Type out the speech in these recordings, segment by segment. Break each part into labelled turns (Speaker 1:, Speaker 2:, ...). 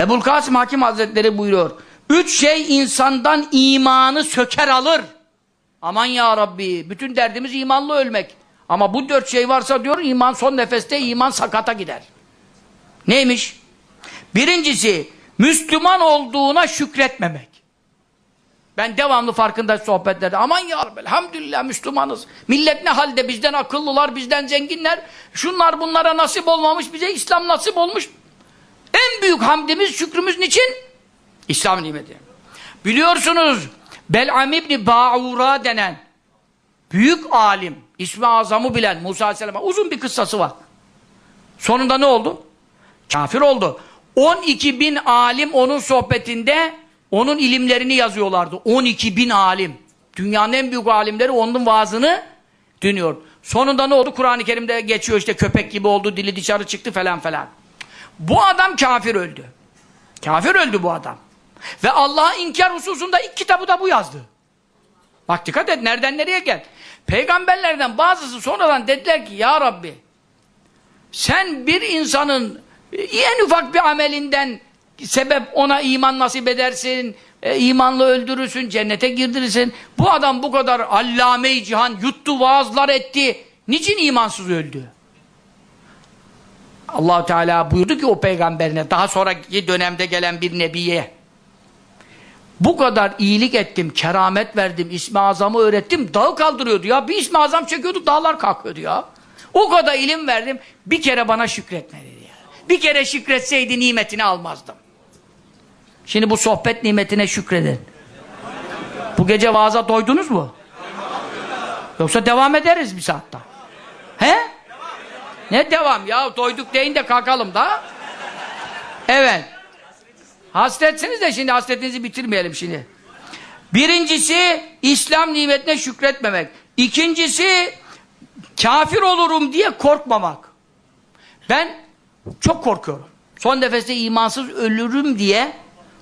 Speaker 1: Ebul Kasım Hakim Hazretleri buyuruyor. Üç şey insandan imanı söker alır. Aman ya Rabbi, bütün derdimiz imanlı ölmek. Ama bu dört şey varsa diyor, iman son nefeste iman sakata gider. Neymiş? Birincisi, Müslüman olduğuna şükretmemek. Ben devamlı farkında sohbetlerde. Aman ya Rabbi, elhamdülillah Müslümanız. Millet ne halde, bizden akıllılar, bizden zenginler. Şunlar bunlara nasip olmamış, bize İslam nasip olmuş. En büyük hamdimiz, şükrümüz niçin? İslam nimeti. Biliyorsunuz, Bel'am İbni Ba'ura denen büyük alim, ismi azamı bilen Musa Aleyhisselam'a uzun bir kıssası var. Sonunda ne oldu? Kafir oldu. 12 bin alim onun sohbetinde onun ilimlerini yazıyorlardı. 12 bin alim. Dünyanın en büyük alimleri onun vaazını dinliyor. Sonunda ne oldu? Kur'an-ı Kerim'de geçiyor işte köpek gibi oldu, dili dışarı çıktı falan falan. Bu adam kafir öldü. Kafir öldü bu adam. Ve Allah'a inkar hususunda ilk kitabı da bu yazdı. Bak dikkat et nereden nereye gel. Peygamberlerden bazısı sonradan dediler ki ya Rabbi sen bir insanın en ufak bir amelinden sebep ona iman nasip edersin, e, imanla öldürürsün, cennete girdirirsin. Bu adam bu kadar allame-i cihan yuttu, vaazlar etti. Niçin imansız öldü? Allah Teala buyurdu ki o peygamberine, daha sonraki dönemde gelen bir nebiye, bu kadar iyilik ettim, keramet verdim, ismi azamı öğrettim, dağı kaldırıyordu ya. Bir ismi azam çekiyorduk, dağlar kalkıyordu ya. O kadar ilim verdim, bir kere bana şükretmedi ya. Bir kere şükretseydi nimetini almazdım. Şimdi bu sohbet nimetine şükredin. Bu gece vaaza doydunuz mu? Yoksa devam ederiz bir saatte. He? Ne devam ya? Doyduk deyin de kalkalım da. Evet. Hasretsiniz de şimdi hasretinizi bitirmeyelim şimdi. Birincisi İslam nimetine şükretmemek. İkincisi kafir olurum diye korkmamak. Ben çok korkuyorum. Son nefeste imansız ölürüm diye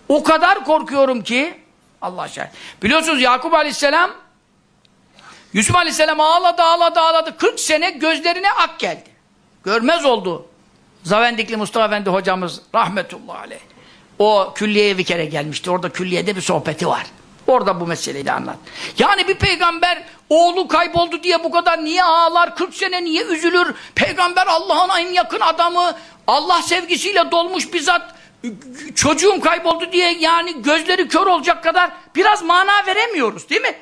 Speaker 1: o kadar korkuyorum ki Allah şahit. Biliyorsunuz Yakup Aleyhisselam Yusuf Aleyhisselam ağladı ağladı ağladı 40 sene gözlerine ak geldi. Görmez oldu. Zavendikli Mustafa Efendi hocamız rahmetullahi aleyh. O külliyeye bir kere gelmişti. Orada külliyede bir sohbeti var. Orada bu meseleyi de anlat. Yani bir peygamber oğlu kayboldu diye bu kadar niye ağlar? 40 sene niye üzülür? Peygamber Allah'ın en yakın adamı. Allah sevgisiyle dolmuş bizzat çocuğum kayboldu diye yani gözleri kör olacak kadar biraz mana veremiyoruz değil mi?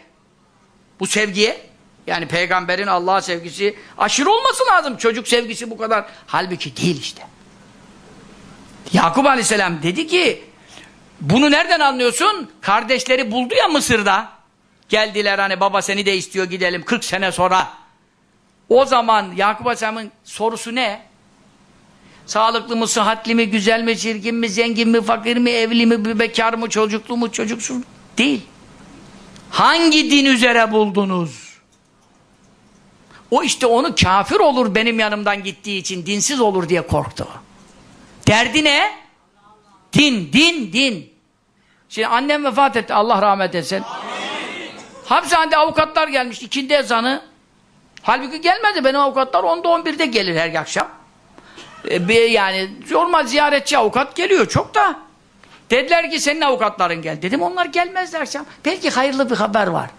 Speaker 1: Bu sevgiye yani peygamberin Allah'a sevgisi aşırı olması lazım. Çocuk sevgisi bu kadar. Halbuki değil işte. Yakup Aleyhisselam dedi ki bunu nereden anlıyorsun? Kardeşleri buldu ya Mısır'da. Geldiler hani baba seni de istiyor gidelim 40 sene sonra. O zaman Yakup Aleyhisselam'ın sorusu ne? Sağlıklı mı, sıhhatli mi, güzel mi, çirkin mi, zengin mi, fakir mi, evli mi, bekar mı, çocuklu mu, çocuksuz Değil. Hangi din üzere buldunuz? O işte onu kafir olur benim yanımdan gittiği için, dinsiz olur diye korktu. Derdi ne? Din, din, din. Şimdi annem vefat etti, Allah rahmet etsin. Hapishanede avukatlar gelmiş, ikindi ezanı. Halbuki gelmedi, benim avukatlar 10'da 11'de gelir her akşam. Ee, bir yani normal ziyaretçi avukat geliyor çok da. Dediler ki senin avukatların gel. Dedim onlar gelmezler akşam. Belki hayırlı bir haber var.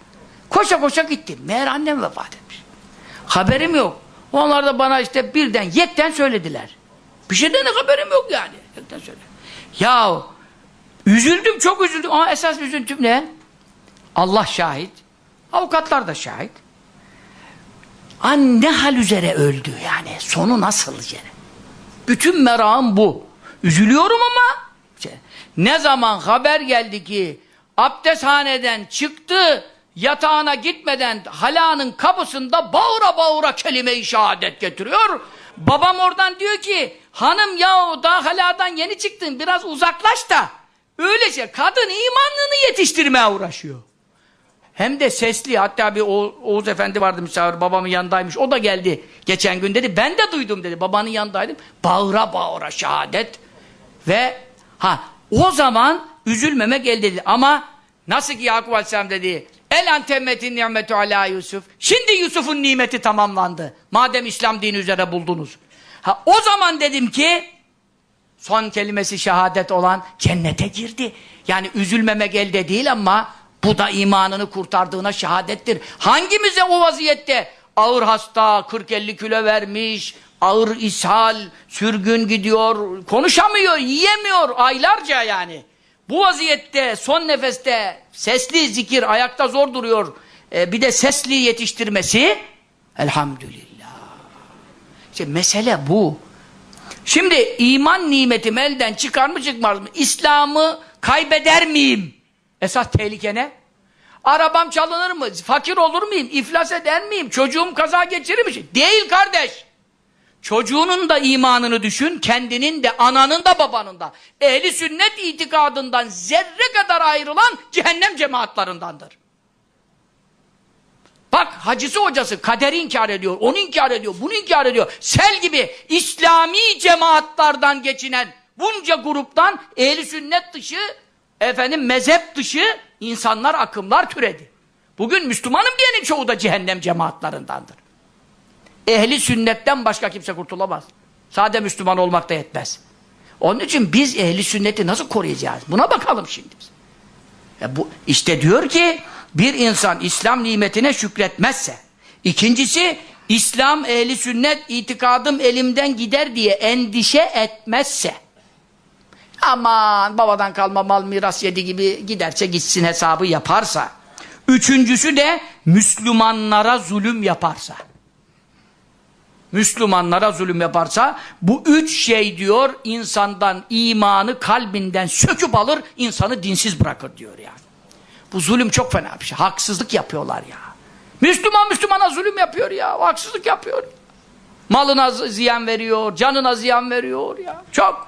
Speaker 1: Koşa koşa gittim. Meğer annem vefat etmiş. Haberim yok. Onlar da bana işte birden yekten söylediler. Bir şeyden de haberim yok yani. Yekten söyle. Ya üzüldüm çok üzüldüm ama esas üzüntüm ne? Allah şahit. Avukatlar da şahit. An ne hal üzere öldü yani. Sonu nasıl yani? Bütün merakım bu. Üzülüyorum ama ne zaman haber geldi ki abdesthaneden çıktı yatağına gitmeden halanın kapısında bağıra bağıra kelime-i şehadet getiriyor. Babam oradan diyor ki hanım ya daha haladan yeni çıktın biraz uzaklaş da. Öylece kadın imanlığını yetiştirmeye uğraşıyor. Hem de sesli hatta bir Oğuz Efendi vardı misafir babamın yanındaymış o da geldi geçen gün dedi. Ben de duydum dedi. Babanın yanındaydım. Bağıra bağıra şehadet ve ha o zaman üzülmemek elde dedi ama nasıl ki Yakup Aleyhisselam dedi el antemmetin nimetu ala Yusuf şimdi Yusuf'un nimeti tamamlandı madem İslam dini üzere buldunuz ha o zaman dedim ki son kelimesi şehadet olan cennete girdi. Yani üzülmemek elde değil ama bu da imanını kurtardığına şehadettir. Hangimize o vaziyette ağır hasta, 40-50 kilo vermiş, ağır ishal, sürgün gidiyor, konuşamıyor, yiyemiyor aylarca yani. Bu vaziyette son nefeste sesli zikir ayakta zor duruyor. Ee, bir de sesli yetiştirmesi elhamdülillah. İşte mesele bu. Şimdi iman nimetim elden çıkar mı çıkmaz mı? İslam'ı kaybeder miyim? Esas tehlike ne? Arabam çalınır mı? Fakir olur muyum? İflas eder miyim? Çocuğum kaza geçirir mi? Değil kardeş. Çocuğunun da imanını düşün, kendinin de, ananın da, babanın da. Ehli sünnet itikadından zerre kadar ayrılan cehennem cemaatlarındandır. Bak hacısı hocası kaderi inkar ediyor, onu inkar ediyor, bunu inkar ediyor. Sel gibi İslami cemaatlardan geçinen bunca gruptan ehli sünnet dışı, efendim mezhep dışı insanlar, akımlar türedi. Bugün Müslümanım diyenin çoğu da cehennem cemaatlarındandır. Ehli sünnetten başka kimse kurtulamaz. Sade Müslüman olmak da yetmez. Onun için biz ehli sünneti nasıl koruyacağız? Buna bakalım şimdi. Ya bu, işte diyor ki bir insan İslam nimetine şükretmezse, ikincisi İslam ehli sünnet itikadım elimden gider diye endişe etmezse, aman babadan kalma mal miras yedi gibi giderse gitsin hesabı yaparsa, üçüncüsü de Müslümanlara zulüm yaparsa, Müslümanlara zulüm yaparsa bu üç şey diyor insandan imanı kalbinden söküp alır insanı dinsiz bırakır diyor yani. Bu zulüm çok fena bir şey. Haksızlık yapıyorlar ya. Müslüman Müslümana zulüm yapıyor ya. Haksızlık yapıyor. Malına ziyan veriyor, canına ziyan veriyor ya. Çok.